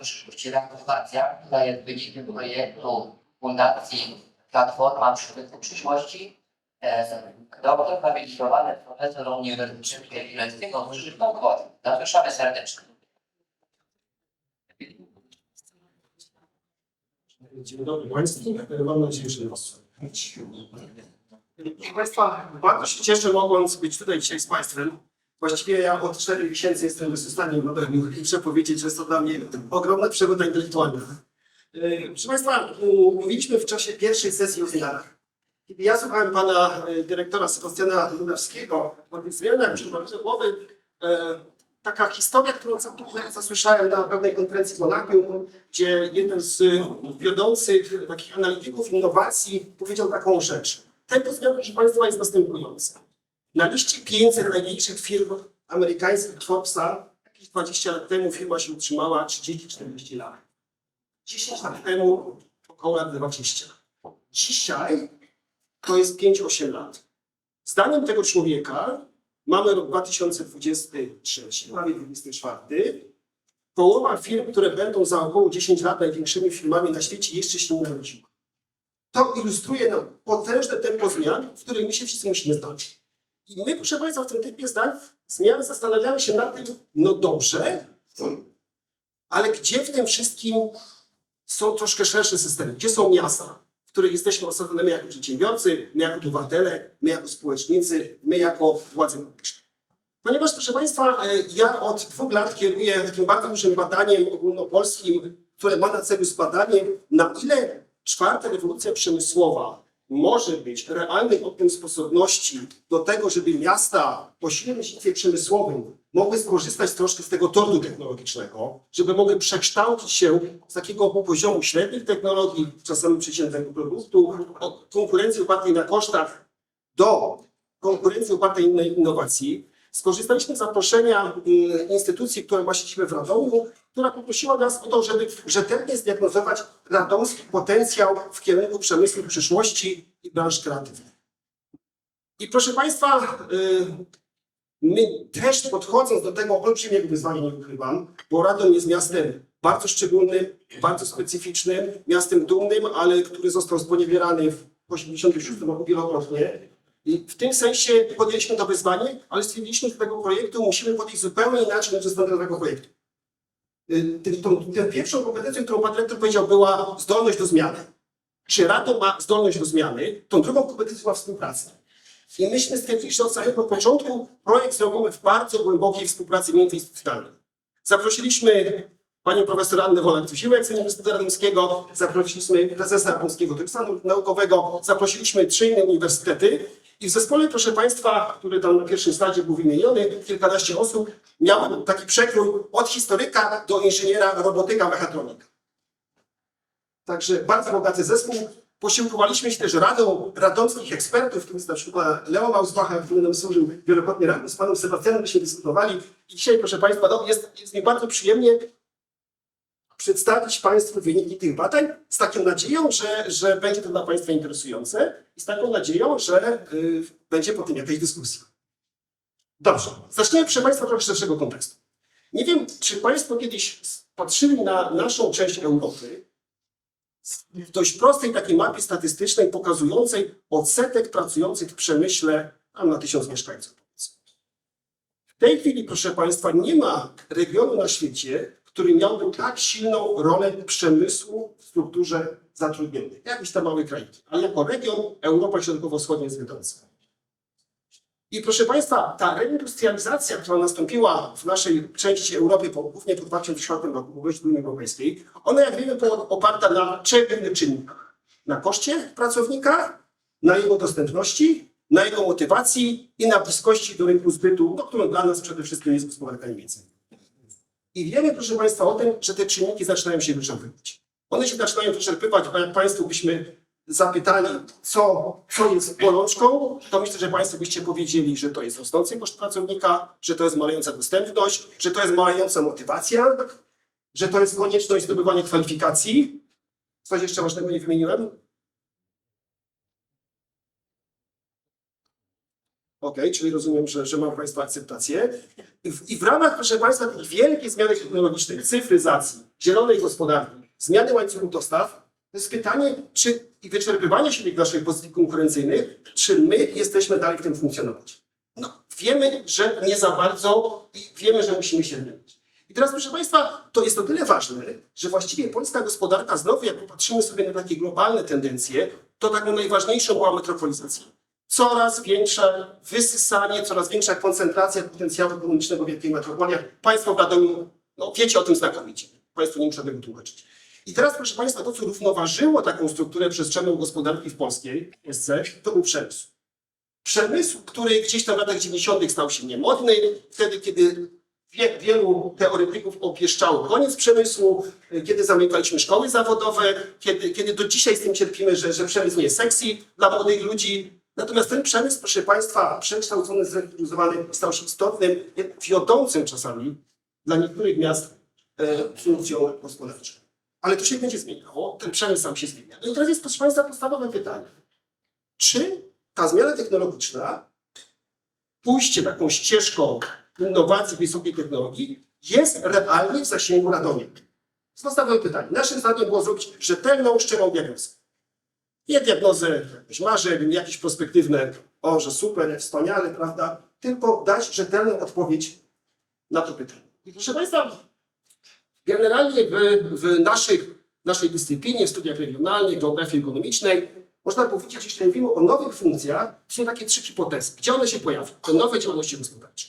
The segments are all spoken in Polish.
przyszłości reaktywacja, która jest wynikiem projektu Fundacji Platforma Przemysłu Przyszłości. E, Doktor habilitowany profesor Uniwersytetu Jagiellońskiego Krzysztof Kot. Zapraszamy serdecznie. Dzień dobry Państwu. Mam nadzieję, że słychać. Proszę Państwa, bardzo się cieszę mogąc być tutaj dzisiaj z Państwem. Właściwie ja od 4 miesięcy jestem wysystaniem modelu i muszę powiedzieć, że jest to dla mnie ogromna przygoda intelektualna. E, Proszę Państwa, mówiliśmy w czasie pierwszej sesji o zmianach. Kiedy ja słuchałem pana e, dyrektora Sebastiana Lunarskiego o tych zmianach, przyszła głowy e, taka historia, którą zasłyszałem na pewnej konferencji w Monachium, gdzie jeden z wiodących takich analityków innowacji powiedział taką rzecz. Tempo zmian, proszę Państwa, jest następujące. Na liście 500 najmniejszych firm amerykańskich Forbesa jakieś 20 lat temu firma się utrzymała 30-40 lat. 10 lat temu około lat 20. Dzisiaj to jest 5-8 lat. Zdaniem tego człowieka mamy rok 2023, mamy 2024. Połowa firm, które będą za około 10 lat największymi firmami na świecie, jeszcze się nie narodziła. To ilustruje nam potężne tempo zmian, w których my się wszyscy musimy znać. I my, proszę Państwa, w tym typie zdań zmian zastanawiamy się nad tym, no dobrze, ale gdzie w tym wszystkim są troszkę szersze systemy? Gdzie są miasta, w których jesteśmy osadzonymi jako przedsiębiorcy, my jako obywatele, my jako społecznicy, my jako władze publiczne? Ponieważ, proszę Państwa, e, ja od dwóch lat kieruję takim bardzo dużym badaniem ogólnopolskim, które ma na celu zbadanie, na ile czwarta rewolucja przemysłowa może być realnym oknem sposobności do tego, żeby miasta o silnym siedzibie przemysłowym mogły skorzystać troszkę z tego tortu technologicznego, żeby mogły przekształcić się z takiego poziomu średnich technologii, czasami przeciętnego produktu, od konkurencji opartej na kosztach do konkurencji opartej na innowacji. Skorzystaliśmy z zaproszenia y, instytucji, ma siedzibę w Radomiu, która poprosiła nas o to, żeby rzetelnie zdiagnozować radomski potencjał w kierunku przemysłu przyszłości i branż kreatywnych. I proszę Państwa, y, my też podchodząc do tego olbrzymiego wyzwania, nie ukrywam, bo Radom jest miastem bardzo szczególnym, bardzo specyficznym, miastem dumnym, ale który został sponiewierany w 1986 roku wielokrotnie. I w tym sensie podjęliśmy to wyzwanie, ale stwierdziliśmy, że tego projektu musimy podejść zupełnie inaczej niż do standardowego projektu. Y, Tą, pierwszą kompetencją, którą pan dyrektor powiedział, była zdolność do zmiany. Czy Radom ma zdolność do zmiany, tą drugą kompetencją była współpraca. I myśmy stwierdzili, że od samego początku projekt zrobimy w bardzo głębokiej współpracy międzyinstytucjonalnej. Zaprosiliśmy panią profesor Annę Wolak-Tusiłek z Uniwersytetu Radomskiego, zaprosiliśmy prezesa Polskiego Towarzystwa Naukowego, zaprosiliśmy trzy inne uniwersytety i w zespole, proszę Państwa, który tam na pierwszym slajdzie był wymieniony, kilkanaście osób, miało taki przekrój od historyka do inżyniera robotyka mechatronika. Także bardzo bogaty zespół. Posiłkowaliśmy się też radą radomskich ekspertów, w tym jest na przykład Leo który nam służył wielokrotnie razem z panem Sebastianem, myśmy dyskutowali. I dzisiaj, proszę Państwa, no, jest, jest mi bardzo przyjemnie przedstawić Państwu wyniki tych badań z taką nadzieją, że, że będzie to dla Państwa interesujące i z taką nadzieją, że y, będzie po tym jakaś dyskusja. Dobrze, zaczniemy proszę Państwa trochę szerszego kontekstu. Nie wiem, czy Państwo kiedyś patrzyli na naszą część Europy w dość prostej takiej mapie statystycznej pokazującej odsetek pracujących w przemyśle na tysiąc mieszkańców. W tej chwili, proszę Państwa, nie ma regionu na świecie, który miałby tak silną rolę przemysłu w strukturze zatrudnionej. Jakiś tam mały kraj. Ale jako region Europa Środkowo-Wschodnia jest wiodąca. I proszę Państwa, ta reindustrializacja, która nastąpiła w naszej części Europy, głównie po 2004 roku, do Unii Europejskiej, ona, jak wiemy, była oparta na trzech głównych czynnikach. Na koszcie pracownika, na jego dostępności, na jego motywacji i na bliskości do rynku zbytu, no, którą dla nas przede wszystkim jest gospodarka niemiecka. I wiemy, proszę Państwa, o tym, że te czynniki zaczynają się wyczerpywać. One się zaczynają wyczerpywać, bo jak Państwo byśmy zapytali, co, co jest bolączką, to myślę, że Państwo byście powiedzieli, że to jest rosnący koszt pracownika, że to jest malejąca dostępność, że to jest malejąca motywacja, że to jest konieczność zdobywania kwalifikacji. Coś jeszcze ważnego nie wymieniłem? Okej, czyli rozumiem, że, że mam Państwa akceptację. I w, I w ramach, proszę Państwa, tej wielkiej zmiany technologicznej, cyfryzacji, zielonej gospodarki, zmiany łańcuchu dostaw, to jest pytanie, czy i wyczerpywanie się tych naszych pozycji konkurencyjnych, czy my jesteśmy dalej w tym funkcjonować. No, wiemy, że nie za bardzo i wiemy, że musimy się zmienić. I teraz, proszę Państwa, to jest o tyle ważne, że właściwie polska gospodarka, znowu jak popatrzymy sobie na takie globalne tendencje, to taką najważniejszą była metropolizacja. Coraz większe wysysanie, coraz większa koncentracja potencjału ekonomicznego w wielkich metropoliach. Państwo w Radomiu, no wiecie o tym znakomicie. Państwu nie muszę tego tłumaczyć. I teraz, proszę Państwa, to, co równoważyło taką strukturę przestrzenną gospodarki w polskiej, SC, to był przemysł. Przemysł, który gdzieś tam w latach 90. stał się niemodny, wtedy, kiedy wie, wielu teoretyków opieszczało koniec przemysłu, kiedy zamykaliśmy szkoły zawodowe, kiedy, kiedy do dzisiaj z tym cierpimy, że, że przemysł nie jest sexy dla młodych ludzi. Natomiast ten przemysł, proszę Państwa, przekształcony, zrestrukturyzowany, stał się istotnym, wiodącym czasami dla niektórych miast e, funkcją gospodarczą. Ale to się będzie zmieniało, ten przemysł sam się zmienia. No i teraz jest, proszę Państwa, podstawowe pytanie. Czy ta zmiana technologiczna, pójście taką ścieżką innowacji wysokiej technologii jest realnie w zasięgu Radomia? To jest podstawowe pytanie. Naszym zadaniem było zrobić rzetelną, szczerą diagnozę. Nie jakichś marzeń, jakieś perspektywne, o, że super, wspaniale, prawda? Tylko dać rzetelną odpowiedź na to pytanie. I proszę Państwa, generalnie w, w naszych, naszej dyscyplinie, w studiach regionalnych, geografii ekonomicznej, można powiedzieć, jeśli mówimy o nowych funkcjach, są takie trzy hipotezy. Gdzie one się pojawią? Te nowe działalności gospodarcze.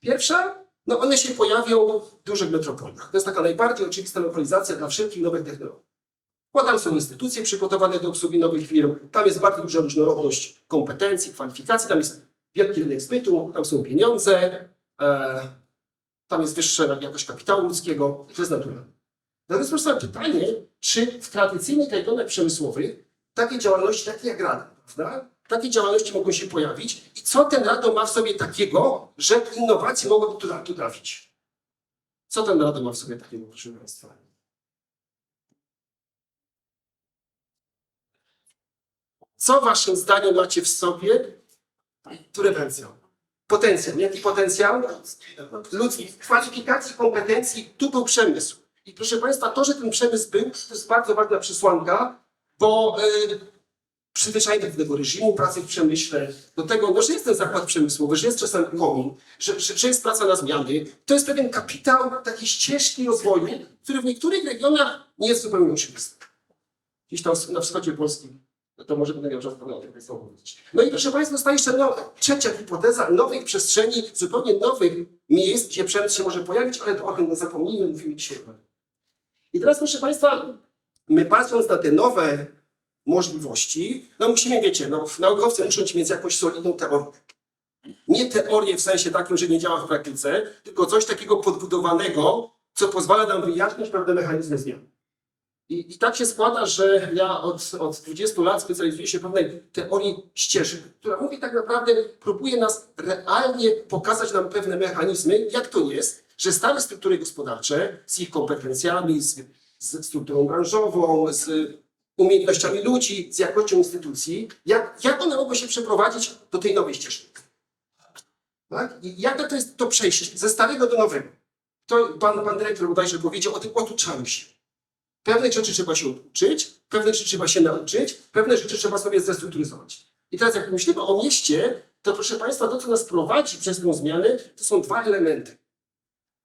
Pierwsza, no one się pojawią w dużych metropoliach. To jest taka najbardziej oczywista lokalizacja dla wszelkich nowych technologii. Tam są instytucje przygotowane do obsługi nowych firm, tam jest bardzo duża różnorodność kompetencji, kwalifikacji, tam jest wielki rynek zbytu, tam są pieniądze, e, tam jest wyższa jakość kapitału ludzkiego, to jest naturalne. Natomiast proszę pytanie, czy w tradycyjnych regionach przemysłowych takie działalności, takie jak Rada, prawda? Takie działalności mogą się pojawić i co ten Radom ma w sobie takiego, że innowacje mogą tu, trafić? Co ten Radom ma w sobie takiego, proszę Państwa? Co waszym zdaniem macie w sobie? Prewencją. Potencjał. Jaki potencjał? Ludzki. Kwalifikacji, kompetencji. Tu był przemysł. I proszę Państwa, to, że ten przemysł był, to jest bardzo ważna przesłanka, bo y, przyzwyczajenie do tego reżimu pracy w przemyśle, do tego, no, że jest ten zakład przemysłowy, że jest czasem komin, że, że, że jest praca na zmiany, to jest pewien kapitał takiej ścieżki rozwoju, który w niektórych regionach nie jest zupełnie oczywisty. Gdzieś tam na wschodzie Polski, no to może będę miał czas o tym Państwu powiedzieć. No i proszę Państwa, zostaje jeszcze no, trzecia hipoteza nowych przestrzeni, zupełnie nowych miejsc, gdzie przemysł się może pojawić, ale to o tym zapomnijmy, mówimy dzisiaj. I teraz proszę Państwa, my patrząc na te nowe możliwości, no musimy, wiecie, no, naukowcy muszą mieć jakąś solidną teorię. Nie teorię w sensie takim, że nie działa w praktyce, tylko coś takiego podbudowanego, co pozwala nam wyjaśnić pewne mechanizmy zmian. I, I tak się składa, że ja od, od 20 lat specjalizuję się w pewnej teorii ścieżek, która mówi tak naprawdę, próbuje nas realnie pokazać nam pewne mechanizmy, jak to jest, że stare struktury gospodarcze z ich kompetencjami, z, z strukturą branżową, z umiejętnościami ludzi, z jakością instytucji, jak, jak one mogą się przeprowadzić do tej nowej ścieżki. Tak? I jakie to jest to przejście ze starego do nowego? To pan, pan dyrektor bodajże powiedział o tym otuczaniu się. Pewnych rzeczy trzeba się uczyć, pewnych rzeczy trzeba się nauczyć, pewne rzeczy trzeba sobie zrestrukturyzować. I teraz jak myślimy o mieście, to proszę Państwa, to co nas prowadzi przez tę zmianę, to są dwa elementy.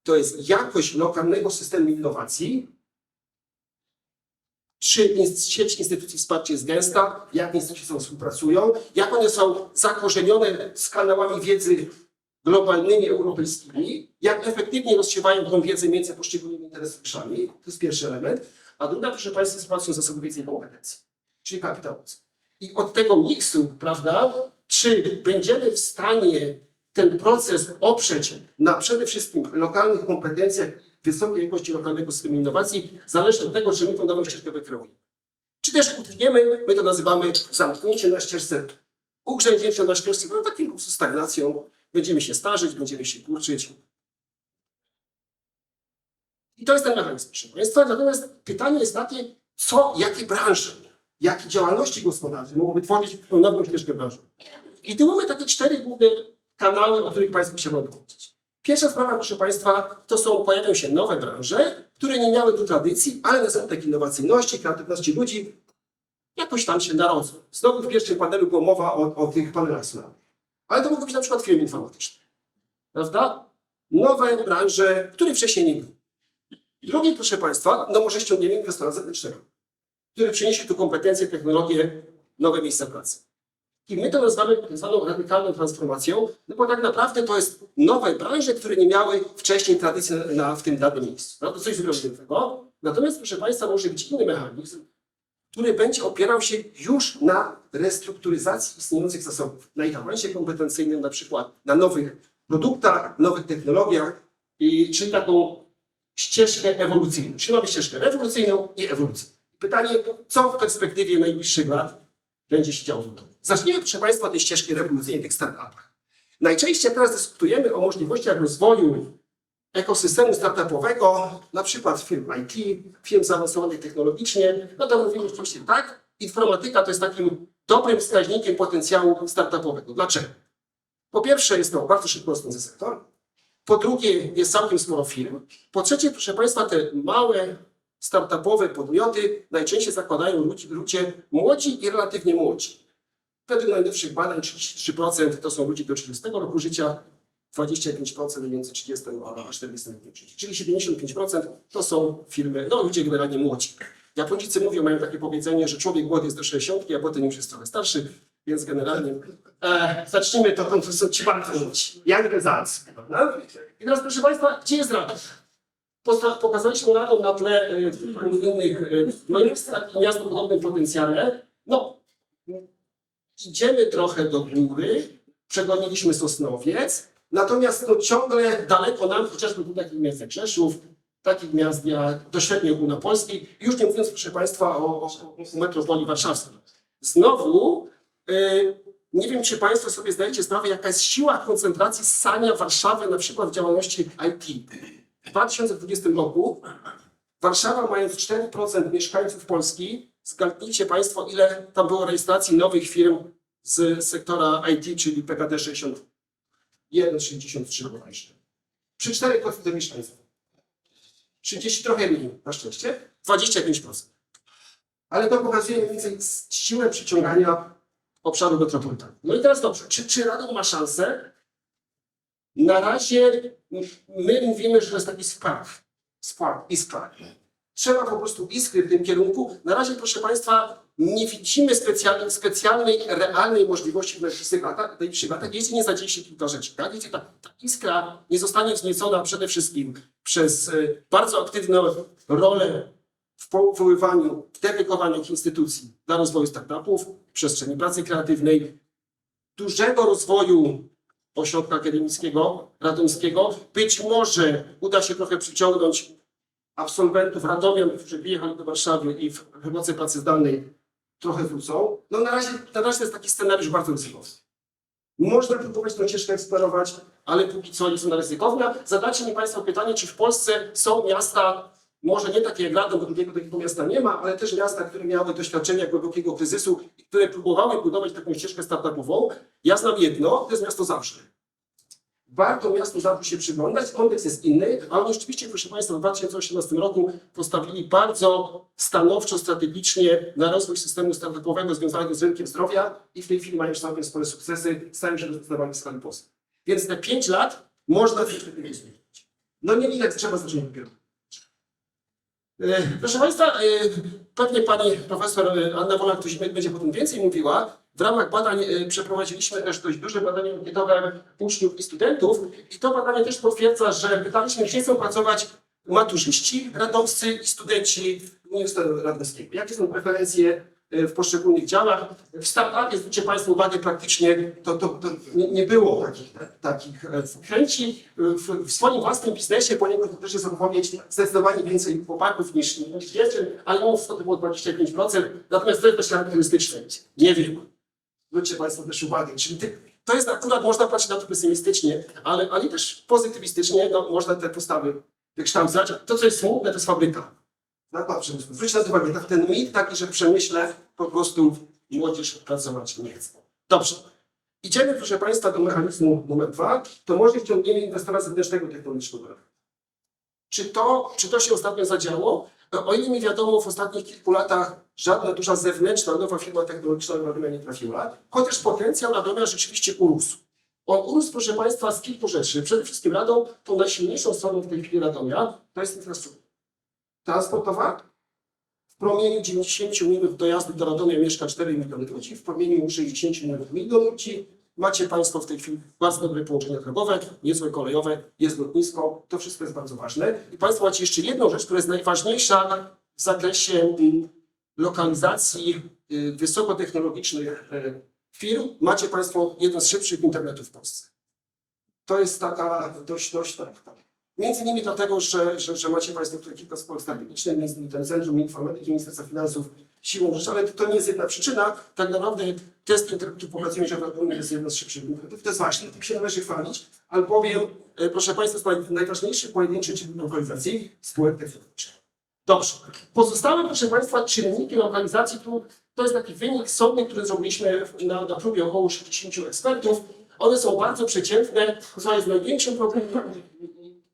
To jest jakość lokalnego systemu innowacji, czy sieć instytucji wsparcia jest gęsta, jak instytucje są współpracują, jak one są zakorzenione z kanałami wiedzy globalnymi, europejskimi, jak efektywnie rozsiewają tą wiedzę między poszczególnymi interesariuszami. To jest pierwszy element. A druga, proszę Państwa, jest patrzą zasobu wiedzy i kompetencji, czyli kapitału. I od tego miksu, prawda, czy będziemy w stanie ten proces oprzeć na przede wszystkim lokalnych kompetencjach, wysokiej jakości lokalnego systemu innowacji, zależy od tego, czy my tą nową ścieżkę wykreujemy. Czy też utkniemy, my to nazywamy zamknięcie na ścieżce, ugrzęźnięcie na ścieżce, no takim po stagnacją, będziemy się starzyć, będziemy się kurczyć. I to jest ten mechanizm, proszę Państwa. Natomiast pytanie jest takie, co, jakie branże, jakie działalności gospodarcze mogłyby tworzyć nową ścieżkę branżową. I tu mamy takie cztery główne kanały, o których Państwu chciałbym powiedzieć. Pierwsza sprawa, proszę Państwa, to są, pojawią się nowe branże, które nie miały tu tradycji, ale na skutek innowacyjności, kreatywności ludzi jakoś tam się narodzą. Znowu w pierwszym panelu była mowa o, o tych panelach. Ale to mogą być na przykład firmy informatyczne. Prawda? Nowe branże, których wcześniej nie było. Drugie, proszę Państwa, no może ściągniemy inwestora zewnętrznego, który przyniesie tu kompetencje, technologie, nowe miejsca pracy. I my to nazywamy tak zwaną radykalną transformacją, no bo tak naprawdę to jest nowe branże, które nie miały wcześniej tradycji na, w tym danym miejscu. No to coś zupełnie nowego. Natomiast, proszę Państwa, może być inny mechanizm, który będzie opierał się już na restrukturyzacji istniejących zasobów, na ich awansie kompetencyjnym, na przykład na nowych produktach, nowych technologiach, i, czyli taką ścieżkę ewolucyjną. Czyli mamy ścieżkę rewolucyjną i ewolucyjną. Pytanie, co w perspektywie najbliższych lat będzie się działo? Zacznijmy, proszę Państwa, tej ścieżki rewolucyjnej, tych startupach. Najczęściej teraz dyskutujemy o możliwościach rozwoju ekosystemu startupowego, na przykład firm IT, firm zaawansowanych technologicznie. No to mówimy oczywiście tak, informatyka to jest takim dobrym wskaźnikiem potencjału startupowego. Dlaczego? Po pierwsze, jest to bardzo szybko rosnący sektor. Po drugie, jest całkiem sporo firm. Po trzecie, proszę Państwa, te małe startupowe podmioty najczęściej zakładają ludzi, ludzie młodzi i relatywnie młodzi. Według najnowszych badań 33% to są ludzie do 30 roku życia, 25% między 30 a 40 rokiem życia. Czyli 75% to są firmy, no ludzie generalnie młodzi. Japończycy mówią, mają takie powiedzenie, że człowiek młody jest do 60, a potem już jest trochę starszy, więc generalnie e, zacznijmy to, to są ci bardzo młodzi. Young results. prawda? I teraz proszę Państwa, gdzie jest rada? Posta- Pokazaliśmy radą na tle e, innych, e, jest takie miasto o podobnym potencjale. No, idziemy trochę do góry, przegoniliśmy Sosnowiec, natomiast no, ciągle daleko nam, chociażby do takich miast jak Rzeszów, takich miast jak do średniej ogólnopolskiej, już nie mówiąc, proszę Państwa, o, o, o metropolii warszawskiej. Znowu, nie wiem, czy Państwo sobie zdajecie sprawę, jaka jest siła koncentracji ssania Warszawy na przykład w działalności IT. W 2020 roku Warszawa, mając 4% mieszkańców Polski, zgadnijcie Państwo, ile tam było rejestracji nowych firm z sektora IT, czyli PKD 61, 63 bodajże. Przy 4% mieszkańców. 30 trochę mniej, na szczęście, 25%. Ale to pokazuje mniej więcej siłę przyciągania obszaru metropolitalnego. No i teraz dobrze, czy, czy Radom ma szansę? Na razie my mówimy, że to jest taki spark. Spark, iskra. Trzeba po prostu iskry w tym kierunku. Na razie, proszę Państwa, nie widzimy specjalnej, specjalnej realnej możliwości w najbliższych latach, najbliższych latach, jeśli nie zadzieje się kilka rzeczy. Tak? Jeśli ta, ta iskra nie zostanie wzniecona przede wszystkim przez e, bardzo aktywną rolę w powoływaniu, w dedykowaniu instytucji dla rozwoju startupów, przestrzeni pracy kreatywnej, dużego rozwoju ośrodka akademickiego radomskiego. Być może uda się trochę przyciągnąć absolwentów Radomian, którzy wyjechali do Warszawy i w w mocy pracy zdalnej trochę wrócą. No na razie, na razie to jest taki scenariusz bardzo ryzykowny. Można próbować tą ścieżkę eksplorować, ale póki co jest ona ryzykowna. Zadajcie mi Państwo pytanie, czy w Polsce są miasta, może nie takie jak Radom, bo drugiego takiego miasta nie ma, ale też miasta, które miały doświadczenia głębokiego kryzysu i które próbowały budować taką ścieżkę startupową. Ja znam jedno, to jest miasto Zabrze. Warto miastu Zabrze się przyglądać, kontekst jest inny, ale rzeczywiście, proszę Państwa, w 2018 roku postawili bardzo stanowczo, strategicznie na rozwój systemu startupowego związanego z rynkiem zdrowia i w tej chwili mają już całkiem spore sukcesy, stają się rezultatami w skali Polski. Więc te 5 lat można w perspektywie zmienić. No nie widać, trzeba zacząć dopiero. E, Proszę Państwa, e, pewnie Pani Profesor Anna Wola ktoś będzie potem więcej mówiła. W ramach badań e, przeprowadziliśmy też dość duże badanie ankietowe uczniów i studentów i to badanie też potwierdza, że pytaliśmy, gdzie chcą pracować maturzyści radomscy i studenci Uniwersytetu Radomskiego. Jakie są preferencje w poszczególnych działach? W startupie, zwróćcie Państwo uwagę, praktycznie to, to, to nie, było takich, takich e, chęci. W, w swoim własnym biznesie poniekąd to też jest odpowiedź zdecydowanie więcej chłopaków niż, niż dziewczyn, ale wszystko to było 25%, natomiast to jest też charakterystyczne. Nie wiem. Zwróćcie Państwo też uwagę, czyli to jest akurat, można patrzeć na to pesymistycznie, ale, ale też pozytywistycznie, no, można te postawy wykształcać. To, co jest smutne, to jest fabryka. Nakład przemysłu. Zwróćcie na to uwagę, tak, ten mit taki, że przemyśle po prostu młodzież pracować nie chce. Dobrze. Idziemy, proszę Państwa, do mechanizmu numer dwa, to może ściągniemy inwestora zewnętrznego technologicznego. Czy to, czy to się ostatnio zadziało? O ile mi wiadomo, w ostatnich kilku latach żadna duża zewnętrzna, nowa firma technologiczna do Radomia nie trafiła, chociaż potencjał Radomia rzeczywiście urósł. On urósł, proszę Państwa, z kilku rzeczy. Przede wszystkim Radom, tą najsilniejszą stroną w tej chwili Radomia, to jest infrastruktura. Transportowa, w promieniu 90 minut dojazdu do Radomia mieszka 4 miliony ludzi, w promieniu 60 minut milion ludzi. Macie Państwo w tej chwili bardzo dobre połączenia drogowe, niezłe kolejowe, jest lotnisko, to wszystko jest bardzo ważne. I Państwo macie jeszcze jedną rzecz, która jest najważniejsza w zakresie mm, lokalizacji y, wysokotechnologicznych y, firm. Macie Państwo jeden z szybszych internetów w Polsce. To jest taka dość, dość tak, tak. Między innymi dlatego, że, że, że macie Państwo tutaj kilka spółek strategicznych, między innymi ten Centrum Informatyki Ministerstwa Finansów siłą rzeczy, ale to nie jest jedna przyczyna. Tak naprawdę test pokazuje, że Radomia jest jedno z szybszych internetów. To jest właśnie, tym się należy chwalić, albowiem, e, proszę Państwa, najważniejszy pojedynczy czynnik lokalizacji spółek technologicznych. Dobrze. Pozostałe, proszę Państwa, czynniki lokalizacji, tu, to jest taki wynik sądny, który zrobiliśmy na, na próbie około 60 ekspertów. One są bardzo przeciętne. Co jest największym problemem?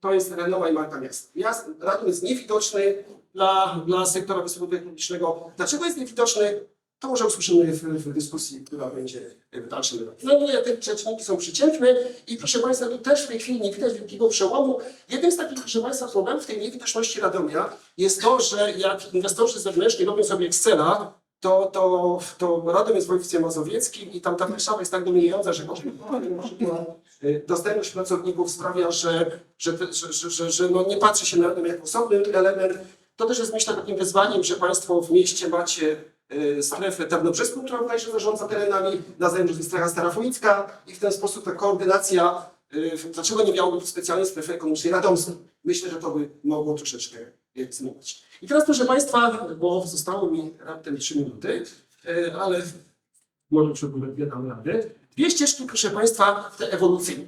To jest renoma i marka miasta. Miast, Radom jest niewidoczny dla, dla sektora wysokotechnologicznego. Dlaczego jest niewidoczny? To może usłyszymy w, w dyskusji, która będzie w dalszym etapie. No nie, te czynniki są przeciętne i proszę Państwa, tu też w tej chwili nie widać wielkiego przełomu. Jednym z takich, proszę Państwa, problemów w tej niewidoczności Radomia jest to, że jak inwestorzy zewnętrzni robią sobie Excela, to, to, to Radom jest w województwie mazowieckim i tam ta Warszawa jest tak dominująca, że y, dostępność pracowników sprawia, że, że, że, że, że, no nie patrzy się na Radom jako osobny element. To też jest myślę takim wyzwaniem, że Państwo w mieście macie y, strefę tarnobrzeską, która bodajże zarządza terenami, na zewnątrz jest strefa Starafonicka i w ten sposób ta koordynacja, y, dlaczego nie miałoby specjalnej strefy ekonomicznej radomskiej? Myślę, że to by mogło troszeczkę zmienić. I teraz proszę Państwa, bo zostało mi raptem 3 minuty, y, ale może przepłynąć dwie dam radę. Dwie ścieżki, proszę Państwa, te ewolucyjne.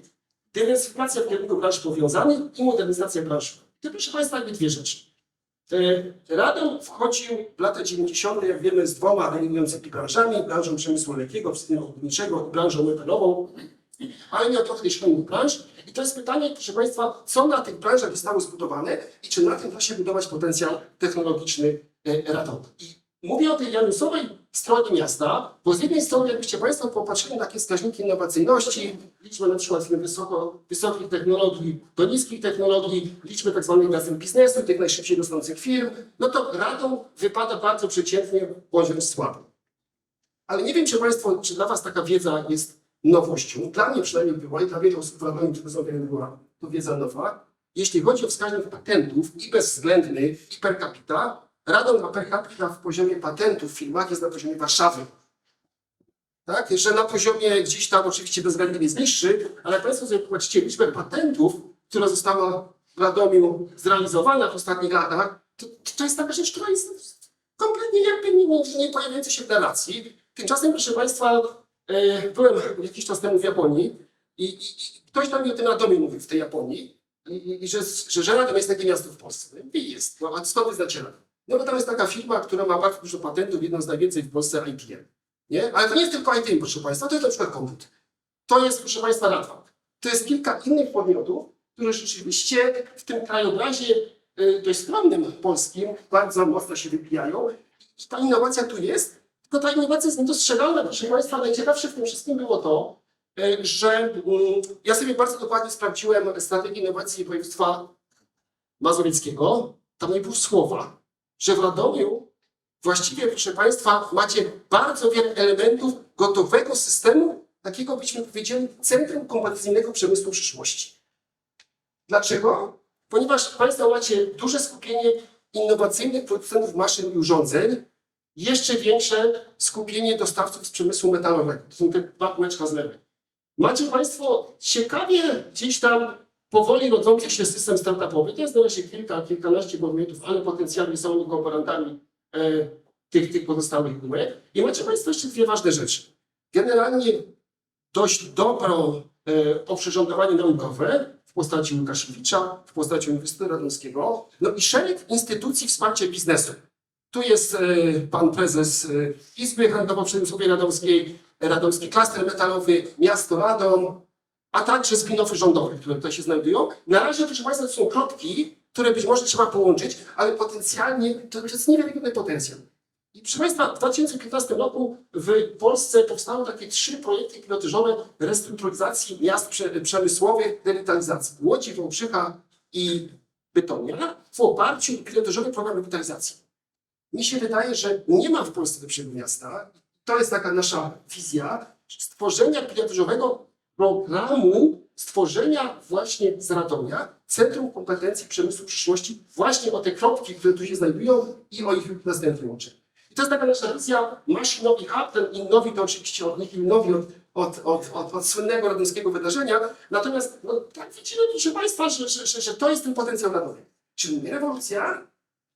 Dywersyfikacja w kierunku branż powiązanych i modernizacja branż. To proszę Państwa jakby dwie rzeczy. E, Radom wchodził w lata 90., jak wiemy, z dwoma dominującymi branżami, branżą przemysłu lekkiego, przemysłu i branżą metalową, ale miał trochę też innych branż. I to jest pytanie, proszę Państwa, co na tych branżach zostało zbudowane i czy na tym się budować potencjał technologiczny e, Radomu. I mówię o tej janusowej stronie miasta, bo z jednej strony, jakbyście Państwo popatrzyli na takie wskaźniki innowacyjności, liczbę na przykład wysoko, wysokich technologii do niskich technologii, liczbę tak zwanych gwiazd biznesu, tych najszybciej rosnących firm, no to Radom wypada bardzo przeciętnie bądź słabo. Ale nie wiem, czy Państwo, czy dla Was taka wiedza jest nowością. Dla mnie przynajmniej była i dla wielu osób które sobie była to wiedza nowa. Jeśli chodzi o wskaźnik patentów i bezwzględny i per capita, Radom na per capita w poziomie patentów w firmach jest na poziomie Warszawy. Tak? Że na poziomie gdzieś tam oczywiście bezwzględnie jest niższy, ale Państwo sobie popatrzcie liczbę patentów, która została w Radomiu zrealizowana w ostatnich latach, to, to jest taka rzecz, która jest kompletnie jakby nie, nie, pojawiająca się w narracji. Tymczasem, proszę Państwa, byłem jakiś czas temu w Japonii i, i, i ktoś tam mi o tym Radomiu mówił w tej Japonii i, i, że, że, że Radom jest takie miasto w Polsce. I jest. No, a skąd wy znacie Radom? No bo tam jest taka firma, która ma bardzo dużo patentów, jedną z najwięcej w Polsce IBM. Nie? Ale to nie jest tylko IBM, proszę Państwa, to jest na przykład komputer. To jest, proszę Państwa, Radwam. To jest kilka innych podmiotów, które rzeczywiście w tym krajobrazie y, dość skromnym polskim bardzo mocno się wybijają. Ta innowacja tu jest, tylko ta innowacja jest niedostrzegalna. Proszę Państwa, najciekawsze w tym wszystkim było to, y, że mm, ja sobie bardzo dokładnie sprawdziłem strategię innowacji województwa mazowieckiego. Tam nie było słowa, że w Radomiu właściwie, proszę Państwa, macie bardzo wiele elementów gotowego systemu, takiego byśmy powiedzieli centrum kompetencyjnego przemysłu przyszłości. Dlaczego? Ponieważ Państwo macie duże skupienie innowacyjnych producentów maszyn i urządzeń, jeszcze większe skupienie dostawców z przemysłu metalowego. To są te dwa kółeczka z lewej. Macie Państwo ciekawie gdzieś tam powoli rodzący się system startupowy. To jest na razie kilka, kilkanaście podmiotów, ale potencjalnie są oni kooperantami e, tych, tych pozostałych gumek. I macie Państwo jeszcze dwie ważne rzeczy. Generalnie dość dobrą e, oprzyrządowanie naukowe w postaci Łukaszewicza, w postaci Uniwersytetu Radomskiego, no i szereg instytucji wsparcia biznesu. Tu jest e, pan prezes e, Izby Handlowo-Przemysłowej Radomskiej, radomski klaster metalowy, miasto Radom, a także spin-offy rządowe, które tutaj się znajdują. Na razie, proszę Państwa, to są kropki, które być może trzeba połączyć, ale potencjalnie to, jest niewiarygodny potencjał. I proszę Państwa, w 2015 roku w Polsce powstały takie trzy projekty pilotażowe restrukturyzacji miast prze, przemysłowych, rewitalizacji. Łodzi, Wałbrzycha i Bytomia w oparciu o pilotażowy program rewitalizacji. Mi się wydaje, że nie ma w Polsce lepszego miasta. To jest taka nasza wizja stworzenia pilotażowego programu stworzenia właśnie z Radomia Centrum Kompetencji Przemysłu Przyszłości właśnie o te kropki, które tu się znajdują i o ich następnym łączeniu. I to jest taka nasza wizja maszynowi hub, ten innowi to oczywiście od nich innowi od, od, od, od, od słynnego radomskiego wydarzenia. Natomiast no, tak widzimy, proszę Państwa, że, że, że, że to jest ten potencjał narodowy. Czyli rewolucja,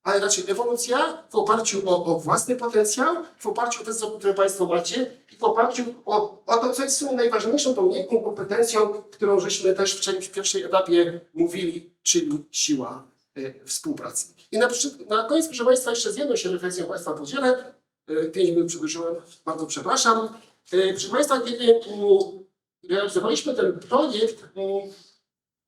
ale raczej ewolucja w oparciu o, o własny potencjał, w oparciu o te zasoby, które Państwo macie i w oparciu o, o to, co jest najważniejszą, tą miękką kompetencją, którą żeśmy też w, w pierwszej etapie mówili, czyli siła y, współpracy. I na, na koniec, proszę Państwa, jeszcze z jedną się refleksją Państwa podzielę. Y, Pięć minut przedłużyłem, bardzo przepraszam. Y, Proszę Państwa, kiedy mm, realizowaliśmy ten projekt, mm,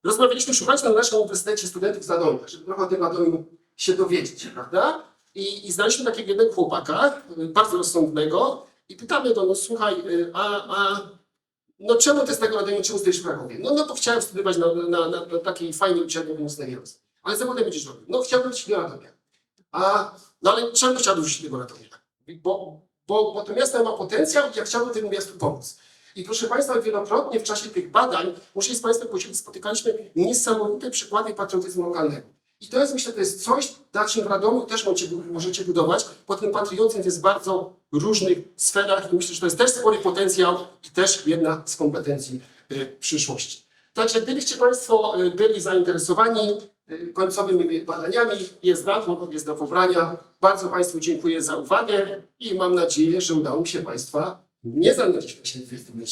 rozmawialiśmy, szukaliśmy na naszym uniwersytecie studentów z żeby trochę o tym Radomiu się dowiedzieć, prawda? I, i znaliśmy takiego jednego chłopaka, y, bardzo rozsądnego, i pytamy go, no słuchaj, y, a, a no czemu ty z tego Radomia, czemu jesteś w Krakowie? No, no bo chciałem studiować na, na, na, na takiej fajnej uczelni. Ale co potem będziesz robił? No chciałbym wrócić do Radomia. A, no ale czemu chciałbym wrócić do Radomia? Bo, bo, bo to miasto ma potencjał i ja chciałbym temu miastu pomóc. I proszę Państwa, wielokrotnie w czasie tych badań, muszę z Państwem spotykaliśmy niesamowite przykłady patriotyzmu lokalnego. I to jest, myślę, to jest coś, na czym w Radomiu też możecie, budować, bo ten patriotyzm jest bardzo różnych sferach i myślę, że to jest też spory potencjał i też jedna z kompetencji y, przyszłości. Także gdybyście Państwo y, byli zainteresowani y, końcowymi badaniami, jest darmo, jest do pobrania. Bardzo Państwu dziękuję za uwagę i mam nadzieję, że udało mi się Państwa nie zanudzić w tym